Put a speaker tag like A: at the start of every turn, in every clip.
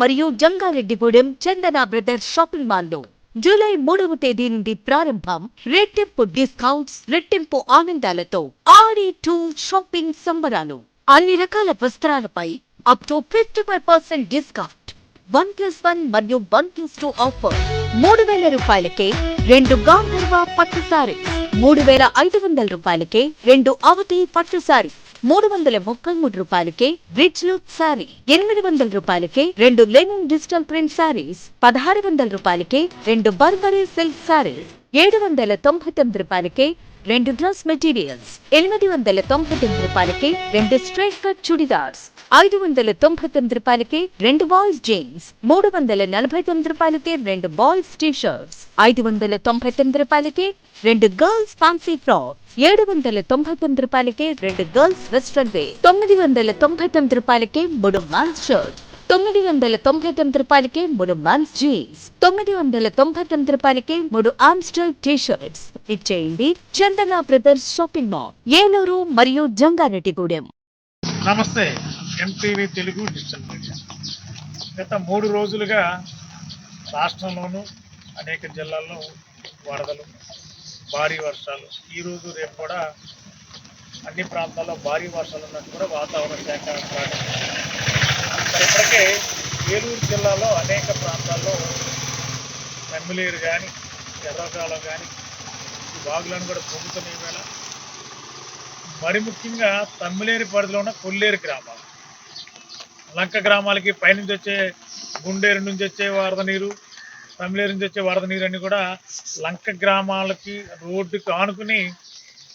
A: మరియు Jangareddygudem Chandana brothers shopping మాల్లో. July మూడవ తేదీ నుండి ప్రారంభం రెట్టింపు డిస్కౌంట్స్ రెట్టింపు ఆనందాలతో ఆడి టూ షాపింగ్ సంబరాలు. అన్ని రకాల వస్త్రాలపై up to fifty five percent discount one plus one మరియు వన్ ప్లస్ టూ ఆఫర్ మూడు వేల రూపాయలకే రెండు గాంధర్వ పట్టు సారీ మూడు వేల ఐదు వందల రూపాయలకే రెండు అవతి పట్టు సారీ మూడు వందల ముప్పై మూడు రూపాయలకే రిచ్ లుక్ సారీ ఎనిమిది వందల రూపాయలకే రెండు లెనిన్ డిజిటల్ ప్రింట్ సారీస్ పదహారు వందల రూపాయలకే రెండు బర్బరీ సిల్క్ సారీస్ ఏడు వందల తొంభై తొమ్మిది రూపాయలకే రెండు డ్రెస్ మెటీరియల్స్ ఎనిమిది వందల తొంభై తొమ్మిది రూపాయలకి రెండు స్ట్రైట్ కట్ చుడిదార్స్ ఐదు వందల తొంభై తొమ్మిది రూపాయలకి రెండు బాయ్స్ జీన్స్ మూడు వందల నలభై తొమ్మిది రూపాయలకి రెండు బాయ్స్ టీ షర్ట్స్ ఐదు వందల తొంభై తొమ్మిది రూపాయలకి రెండు గర్ల్స్ ఫ్యాన్సీ ఫ్రాక్ ఏడు వందల తొంభై తొమ్మిది రూపాయలకే రెండు గర్ల్స్ వెస్ట్రన్ వే తొమ్మిది వందల తొంభై తొమ్మిది రూపాయలకే మూడు మ్యాన్స్ షర్ట్ తొమ్మిది వందల తొంభై తొమ్మిది రూపాయలకి మూడు మన్స్ జీన్స్ తొమ్మిది వందల తొంభై తొమ్మిది రూపాయలకి మూడు ఆమ్స్టర్ టీ షర్ట్స్ ఇచ్చేయండి Chandana brothers shopping mall Eluru మరియు జంగారెడ్డిగూడెం.
B: నమస్తే ఎంటీవీ తెలుగు గత మూడు రోజులుగా రాష్ట్రంలోనూ అనేక జిల్లాల్లో వరదలు భారీ వర్షాలు. ఈరోజు రేపు కూడా అన్ని ప్రాంతాల్లో భారీ వర్షాలు ఉన్నట్టు కూడా వాతావరణ శాఖ మరి ఇప్పటికే ఏలూరు జిల్లాలో అనేక ప్రాంతాల్లో నెమ్మలేరు కానీ ఎర్రకాలం కానీ బాగులను వాగులను కూడా పొందుతున్న వేళ. మరి ముఖ్యంగా తమ్మిలేరు పరిధిలో ఉన్న కొల్లేరు గ్రామాలు. లంక గ్రామాలకి పైనుంచి వచ్చే గుండేరు నుంచి వచ్చే వరద నీరు తమిళేరు నుంచి వచ్చే వరద నీరు కూడా లంక గ్రామాలకి రోడ్డుకి ఆనుకుని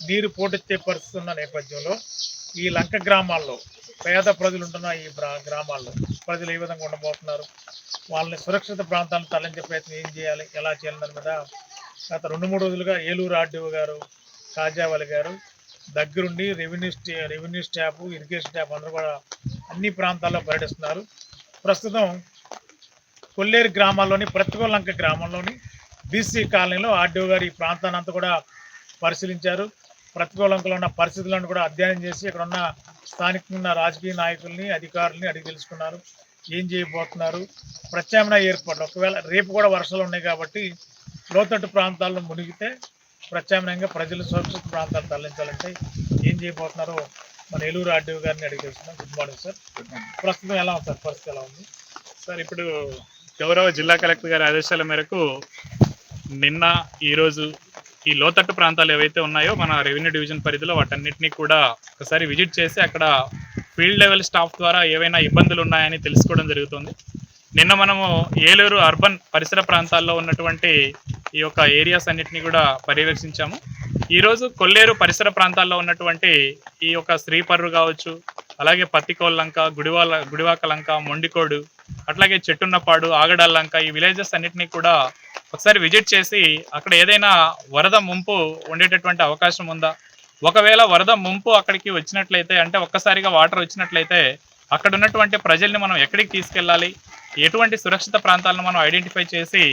B: నీరు పోటెచ్చే పరిస్థితి ఉన్న నేపథ్యంలో ఈ లంక గ్రామాల్లో పేద ప్రజలు ఉంటున్న ఈ గ్రామాల్లో ప్రజలు ఏ విధంగా ఉండబోతున్నారు? వాళ్ళని సురక్షిత ప్రాంతాలను తరలించే ప్రయత్నం ఏం చేయాలి? ఎలా చేయాలి దాని మీద గత రెండు మూడు రోజులుగా ఏలూరు ఆర్డీఓ గారు కాజావాలి గారు దగ్గరుండి revenue staff revenue staff irrigation staff అందరూ కూడా అన్ని ప్రాంతాల్లో పర్యటిస్తున్నారు. ప్రస్తుతం కొల్లేరు గ్రామాల్లోని ప్రతికోలంక గ్రామంలోని బీసీ కాలనీలో ఆర్డీఓ గారు ఈ ప్రాంతాన్ని అంతా కూడా పరిశీలించారు. ప్రతికూలంకలో ఉన్న పరిస్థితులను కూడా అధ్యయనం చేసి ఇక్కడ ఉన్న స్థానికంగా ఉన్న రాజకీయ నాయకుల్ని అధికారుల్ని అడిగి తెలుసుకున్నారు. ఏం చేయబోతున్నారు? ప్రత్యామ్నాయ ఏర్పాట్లు. ఒకవేళ రేపు కూడా వర్షాలు ఉన్నాయి కాబట్టి లోతట్టు ప్రాంతాల్లో మునిగితే ప్రత్యామ్నాయంగా ప్రజలు సురక్షిత ప్రాంతాలు తరలించాలంటే ఏం చేయబోతున్నారో మన ఏలూరు ఆర్డీఓ గారిని అడిగి తెలుసుకున్నాం గుడ్ మార్నింగ్ సార్ ప్రస్తుతం ఎలా ఉంది? సార్ పరిస్థితి ఎలా ఉంది?
C: సార్ ఇప్పుడు గౌరవ జిల్లా కలెక్టర్ గారి ఆదేశాల మేరకు నిన్న ఈరోజు ఈ లోతట్టు ప్రాంతాలు ఏవైతే ఉన్నాయో మన రెవెన్యూ డివిజన్ పరిధిలో వాటన్నిటినీ కూడా ఒకసారి విజిట్ చేసి అక్కడ ఫీల్డ్ లెవెల్ స్టాఫ్ ద్వారా ఏవైనా ఇబ్బందులు ఉన్నాయని తెలుసుకోవడం జరుగుతుంది. నిన్న మనము ఏలూరు అర్బన్ పరిసర ప్రాంతాల్లో ఉన్నటువంటి ఈ యొక్క ఏరియాస్ అన్నిటిని కూడా పర్యవేక్షించాము. ఈరోజు కొల్లేరు పరిసర ప్రాంతాల్లో ఉన్నటువంటి ఈ యొక్క శ్రీపర్రు కావచ్చు అలాగే పత్తికోల్లంక గుడివాల గుడివాక లంక మొండికోడు అట్లాగే చెట్టున్నపాడు ఆగడాల లంక ఈ విలేజెస్ అన్నిటినీ కూడా ఒకసారి విజిట్ చేసి అక్కడ ఏదైనా వరద ముంపు ఉండేటటువంటి అవకాశం ఉందా? ఒకవేళ వరద ముంపు అక్కడికి వచ్చినట్లయితే అంటే ఒక్కసారిగా వాటర్ వచ్చినట్లయితే అక్కడ ఉన్నటువంటి ప్రజల్ని మనం ఎక్కడికి తీసుకెళ్ళాలి? ఎటువంటి సురక్షిత ప్రాంతాలను మనం ఐడెంటిఫై చేసి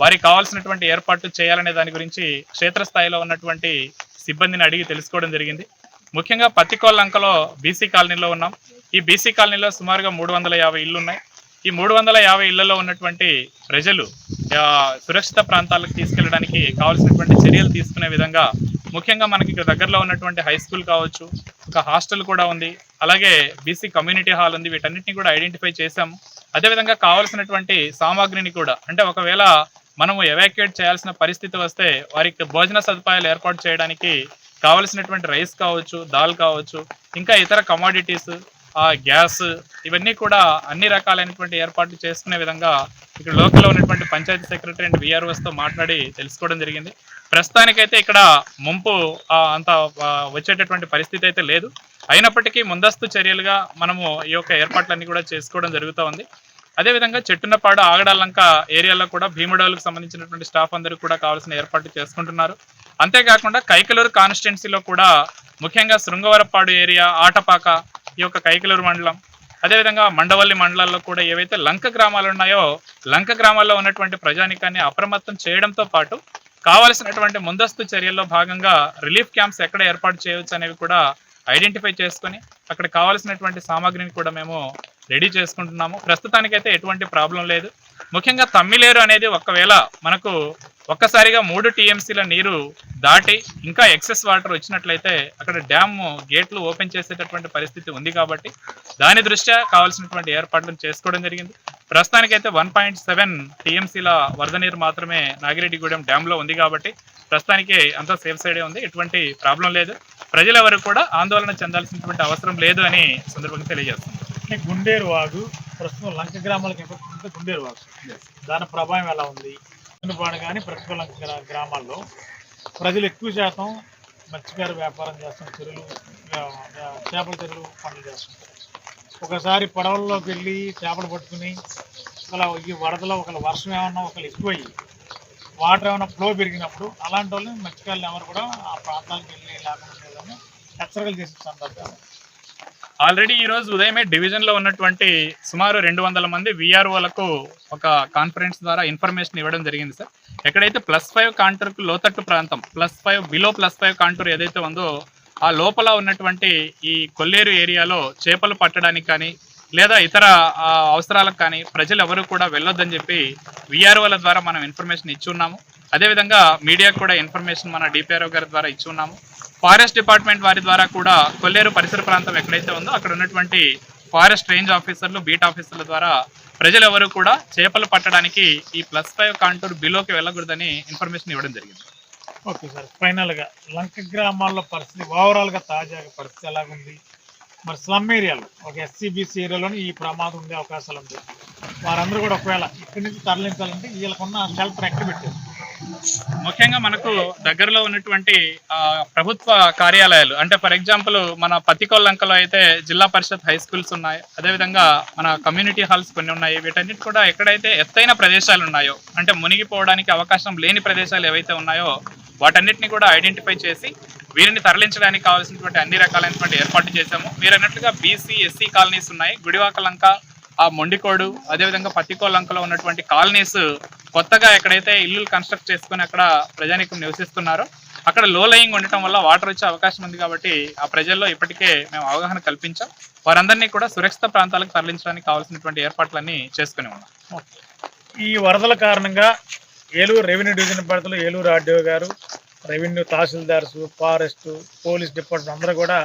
C: వారికి కావాల్సినటువంటి ఏర్పాట్లు చేయాలనే దాని గురించి క్షేత్రస్థాయిలో ఉన్నటువంటి సిబ్బందిని అడిగి తెలుసుకోవడం జరిగింది. ముఖ్యంగా పత్తికోళ్ళంకలో బీసీ కాలనీలో ఉన్నాం. ఈ బీసీ కాలనీలో సుమారుగా మూడు వందల యాభై ఇళ్ళు ఉన్నాయి ఈ మూడు వందల యాభై ఇళ్ళలో ఉన్నటువంటి ప్రజలు సురక్షిత ప్రాంతాలకు తీసుకెళ్ళడానికి కావాల్సినటువంటి చర్యలు తీసుకునే విధంగా ముఖ్యంగా మనకి ఇక్కడ దగ్గరలో ఉన్నటువంటి హై స్కూల్ కావచ్చు ఒక హాస్టల్ కూడా ఉంది. అలాగే బీసీ కమ్యూనిటీ హాల్ ఉంది. వీటన్నిటిని కూడా ఐడెంటిఫై చేశాము అదేవిధంగా కావాల్సినటువంటి సామాగ్రిని కూడా అంటే ఒకవేళ మనము ఎవాక్యుయేట్ చేయాల్సిన పరిస్థితి వస్తే వారికి భోజన సదుపాయాలు ఏర్పాటు చేయడానికి కావలసినటువంటి రైస్ కావచ్చు దాల్ కావచ్చు ఇంకా ఇతర కమాడిటీస్ ఆ గ్యాస్ ఇవన్నీ కూడా అన్ని రకాలైనటువంటి ఏర్పాట్లు చేసుకునే విధంగా ఇక్కడ లోకల్లో ఉన్నటువంటి పంచాయతీ సెక్రటరీ అండ్ విఆర్ఓస్తో మాట్లాడి తెలుసుకోవడం జరిగింది. ప్రస్తుతానికైతే ఇక్కడ ముంపు అంత వచ్చేటటువంటి పరిస్థితి అయితే లేదు. అయినప్పటికీ ముందస్తు చర్యలుగా మనము ఈ యొక్క ఏర్పాట్లన్నీ కూడా చేసుకోవడం జరుగుతూ ఉంది. అదేవిధంగా చెట్టున్నపాడు ఆగడాలంక ఏరియాలో కూడా భీముడోలకు సంబంధించినటువంటి స్టాఫ్ అందరూ కూడా కావాల్సిన ఏర్పాట్లు చేసుకుంటున్నారు. అంతేకాకుండా కైకలూరు కాన్స్టిట్యున్సీలో కూడా ముఖ్యంగా శృంగవరపాడు ఏరియా ఆటపాక ఈ యొక్క కైకలూరు మండలం అదేవిధంగా మండవల్లి మండలాల్లో కూడా ఏవైతే లంక గ్రామాలు ఉన్నాయో లంక గ్రామాల్లో ఉన్నటువంటి ప్రజానికాన్ని అప్రమత్తం చేయడంతో పాటు కావలసినటువంటి ముందస్తు చర్యల్లో భాగంగా రిలీఫ్ క్యాంప్స్ ఎక్కడ ఏర్పాటు చేయవచ్చు అనేవి కూడా ఐడెంటిఫై చేసుకొని అక్కడ కావాల్సినటువంటి సామాగ్రిని కూడా మేము రెడీ చేసుకుంటున్నాము. ప్రస్తుతానికైతే ఎటువంటి ప్రాబ్లం లేదు. ముఖ్యంగా తమ్మిలేరు అనేది ఒకవేళ మనకు ఒక్కసారిగా మూడు టీఎంసీల నీరు దాటి ఇంకా ఎక్సెస్ వాటర్ వచ్చినట్లయితే అక్కడ డ్యామ్ గేట్లు ఓపెన్ చేసేటటువంటి పరిస్థితి ఉంది కాబట్టి దాని దృష్ట్యా కావాల్సినటువంటి ఏర్పాట్లను చేసుకోవడం జరిగింది. ప్రస్తుతానికైతే వన్ పాయింట్ సెవెన్ టీఎంసీల వరద నీరు మాత్రమే నాగిరెడ్డిగూడెం డ్యాంలో ఉంది కాబట్టి ప్రస్తుతానికి అంతా సేఫ్ సైడే ఉంది. ఎటువంటి ప్రాబ్లం లేదు. ప్రజలెవరు కూడా ఆందోళన చెందాల్సినటువంటి అవసరం లేదు అని సందర్భంగా తెలియజేస్తుంది
B: ఈ గుండేరు వాగు. ప్రస్తుతం లంక గ్రామాలకు ఎఫెక్ట్ గుండేరు వాగు. దాని ప్రభావం ఎలా ఉంది? పాడు కానీ ప్రతికూల లంక గ్రా- గ్రామాల్లో ప్రజలు ఎక్కువ శాతం మత్స్యకార వ్యాపారం చేస్తున్న చెరువులు చేపల చెరువులు పనులు చేస్తుంటారు ఒకసారి పడవల్లోకి వెళ్ళి చేపలు పట్టుకుని ఒకవేళ ఈ వరదలో ఒకవేళ వర్షం ఏమన్నా ఒకవేళ ఎక్కువయ్యి వాటర్ ఏమైనా ఫ్లో పెరిగినప్పుడు అలాంటి వాళ్ళని మత్స్యకారులు ఎవరు కూడా ఆ ప్రాంతాలకు వెళ్ళి లేకుండా హెచ్చరికలు చేసే సందర్భాలు.
C: ఆల్రెడీ ఈ రోజు ఉదయమే డివిజన్లో ఉన్నటువంటి సుమారు రెండు వందల మంది విఆర్ఓలకు ఒక కాన్ఫరెన్స్ ద్వారా ఇన్ఫర్మేషన్ ఇవ్వడం జరిగింది సార్ ఎక్కడైతే ప్లస్ ఫైవ్ కాంటూర్కు లోతట్టు ప్రాంతం plus five below plus five contour ఏదైతే ఉందో ఆ లోపల ఉన్నటువంటి ఈ కొల్లేరు ఏరియాలో చేపలు పట్టడానికి కానీ లేదా ఇతర అవసరాలకు కానీ ప్రజలు ఎవరు కూడా వెళ్ళొద్దని చెప్పి విఆర్ఓల ద్వారా మనం ఇన్ఫర్మేషన్ ఇచ్చి ఉన్నాము అదేవిధంగా మీడియాకు కూడా ఇన్ఫర్మేషన్ మన డిపిఆర్ఓ గారి ద్వారా ఇచ్చి ఉన్నాము ఫారెస్ట్ డిపార్ట్మెంట్ వారి ద్వారా కూడా కొల్లేరు పరిసర ప్రాంతం ఎక్కడైతే ఉందో అక్కడ ఉన్నటువంటి ఫారెస్ట్ రేంజ్ ఆఫీసర్లు బీట్ ఆఫీసర్ల ద్వారా ప్రజలు ఎవరు కూడా చేపలు పట్టడానికి ఈ ప్లస్ ఫైవ్ కాంటూర్ బిలోకి వెళ్ళకూడదని ఇన్ఫర్మేషన్ ఇవ్వడం జరిగింది.
B: ఓకే సార్ ఫైనల్గా లంక గ్రామాల్లో పరిస్థితి ఓవరాల్గా తాజాగా పరిస్థితి ఎలాగుంది? మరి స్లమ్ ఏరియాలో ఒక ఎస్సీబీసీ ఏరియాలోనే ఈ ప్రమాదం ఉండే అవకాశాలు ఉంటాయి. వారందరూ కూడా ఒకవేళ ఇక్కడి నుంచి తరలించాలంటే వీళ్ళకున్న షెల్టర్ ఎక్కడ పెట్టారు?
C: ముఖ్యంగా మనకు దగ్గరలో ఉన్నటువంటి ప్రభుత్వ కార్యాలయాలు అంటే ఫర్ ఎగ్జాంపుల్ మన పత్తికొల్లంకలో అయితే జిల్లా పరిషత్ హై స్కూల్స్ ఉన్నాయి అదేవిధంగా మన కమ్యూనిటీ హాల్స్ కొన్ని ఉన్నాయి వీటన్నిటి కూడా ఎక్కడైతే ఎత్తైన ప్రదేశాలు ఉన్నాయో అంటే మునిగిపోవడానికి అవకాశం లేని ప్రదేశాలు ఏవైతే ఉన్నాయో వాటన్నిటిని కూడా ఐడెంటిఫై చేసి వీరిని తరలించడానికి కావాల్సినటువంటి అన్ని రకాలైనటువంటి ఏర్పాటు చేశాము. మీరు అన్నట్లుగా బీసీ ఎస్సీ కాలనీస్ ఉన్నాయి. గుడివాకలంక ఆ మొండికోడు అదేవిధంగా పత్తికోలంకలో ఉన్నటువంటి కాలనీస్ కొత్తగా ఎక్కడైతే ఇల్లులు కన్స్ట్రక్ట్ చేసుకుని అక్కడ ప్రజానీకం నివసిస్తున్నారో అక్కడ లో లయింగ్ ఉండటం వల్ల వాటర్ వచ్చే అవకాశం ఉంది కాబట్టి ఆ ప్రజల్లో ఇప్పటికే మేము అవగాహన కల్పించాం. వారందరినీ కూడా సురక్షిత ప్రాంతాలకు తరలించడానికి కావాల్సినటువంటి ఏర్పాట్లన్నీ చేసుకుని ఉన్నాం.
B: ఈ వరదల కారణంగా ఏలూరు రెవెన్యూ డివిజన్ పరిధిలో ఏలూరు ఆర్డీఓ గారు revenue tahsildars forest police department అందరూ కూడా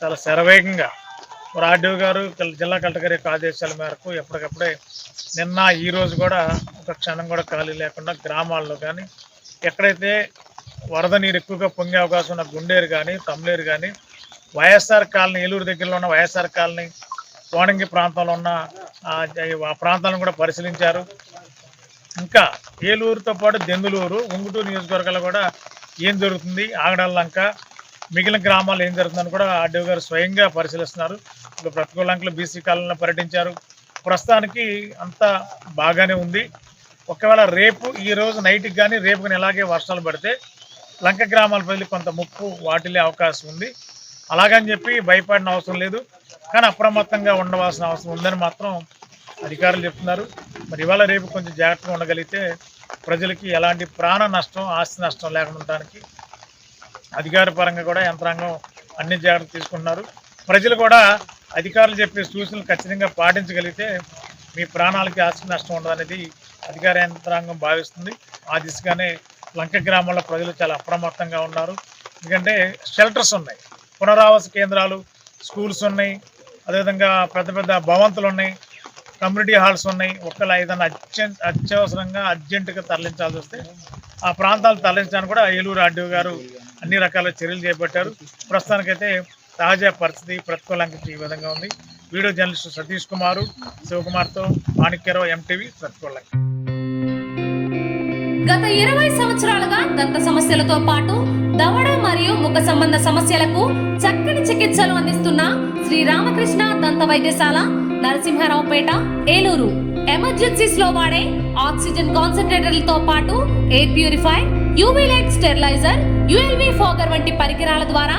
B: చాలా శరవేగంగా మరి ఆర్డీఓ గారు జిల్లా కలెక్టర్ గారి యొక్క ఆదేశాల మేరకు ఎప్పటికప్పుడే నిన్న ఈ రోజు కూడా ఒక క్షణం కూడా ఖాళీ లేకుండా గ్రామాల్లో కానీ ఎక్కడైతే వరద నీరు ఎక్కువగా పొంగే అవకాశం ఉన్న గుండేరు కానీ తమ్లేరు కానీ వైఎస్ఆర్ కాలనీ ఏలూరు దగ్గరలో ఉన్న వైఎస్ఆర్ కాలనీ కోణంగి ప్రాంతంలో ఉన్న ఆ, ప్రాంతాలను కూడా పరిశీలించారు. ఇంకా ఏలూరుతో పాటు దెందులూరు ఉంగుటూరు నియోజకవర్గాల్లో కూడా ఏం జరుగుతుంది? ఆగడాల మిగిలిన గ్రామాలు ఏం జరుగుతుందని కూడా ఆర్డీఓ గారు స్వయంగా పరిశీలిస్తున్నారు. ప్రతికూల అంకులు బీసీ కాలంలో పర్యటించారు. ప్రస్తుతానికి అంతా బాగానే ఉంది. ఒకవేళ రేపు ఈ రోజు నైట్కి కానీ రేపు కానీ ఎలాగే వర్షాలు పడితే లంక గ్రామాల ప్రజలు కొంత ముప్పు వాటిల్లే అవకాశం ఉంది. అలాగని చెప్పి భయపడిన అవసరం లేదు. కానీ అప్రమత్తంగా ఉండవలసిన అవసరం ఉందని మాత్రం అధికారులు చెప్తున్నారు. మరి ఇవాళ రేపు కొంచెం జాగ్రత్తగా ఉండగలిగితే ప్రజలకి ఎలాంటి ప్రాణ నష్టం ఆస్తి నష్టం లేకుండా ఉండడానికి అధికార పరంగా కూడా యంత్రాంగం అన్ని జాగ్రత్తలు తీసుకుంటున్నారు. ప్రజలు కూడా అధికారులు చెప్పే సూచనలు ఖచ్చితంగా పాటించగలిగితే మీ ప్రాణాలకి ఆస్తి నష్టం ఉండదనేది అధికార యంత్రాంగం భావిస్తుంది. ఆ దిశగానే లంక గ్రామాల్లో ప్రజలు చాలా అప్రమత్తంగా ఉన్నారు. ఎందుకంటే షెల్టర్స్ ఉన్నాయి. పునరావాస కేంద్రాలు స్కూల్స్ ఉన్నాయి. అదేవిధంగా పెద్ద పెద్ద భవంతులు ఉన్నాయి. కమ్యూనిటీ హాల్స్ ఉన్నాయి. ఒకవేళ ఏదైనా అత్యంత అత్యవసరంగా అర్జెంటుగా తరలించాల్సి వస్తే ఆ ప్రాంతాలు తరలించడానికి కూడా ఏలూరు ఆర్డీఓ గారు అన్ని రకాల చర్యలు చేపట్టారు. ప్రస్తుతానికైతే తాజా పరిస్థితి ప్రతికూలంగా ఈ విధంగా ఉంది. వీడియో జర్నలిస్ట్ సతీష్ కుమారు శివకుమార్తో మాణిక్యరావు ఎంటీవీ ప్రతికూలంగా
D: గత ఇరవై సంవత్సరాలుగా దంత సమస్యలతో పాటు దవడ మరియు ముఖ సంబంధ సమస్యలకు చక్కని చికిత్సలు అందిస్తున్న శ్రీ రామకృష్ణ దంత వైద్యశాల నరసింహారావుపేట ఏలూరు. ఎమర్జెన్సీస్లో వాడే ఆక్సిజన్ కాన్సన్ట్రేటర్లతో పాటు air purify UV light steriliser ULV fogger వంటి పరికరాల ద్వారా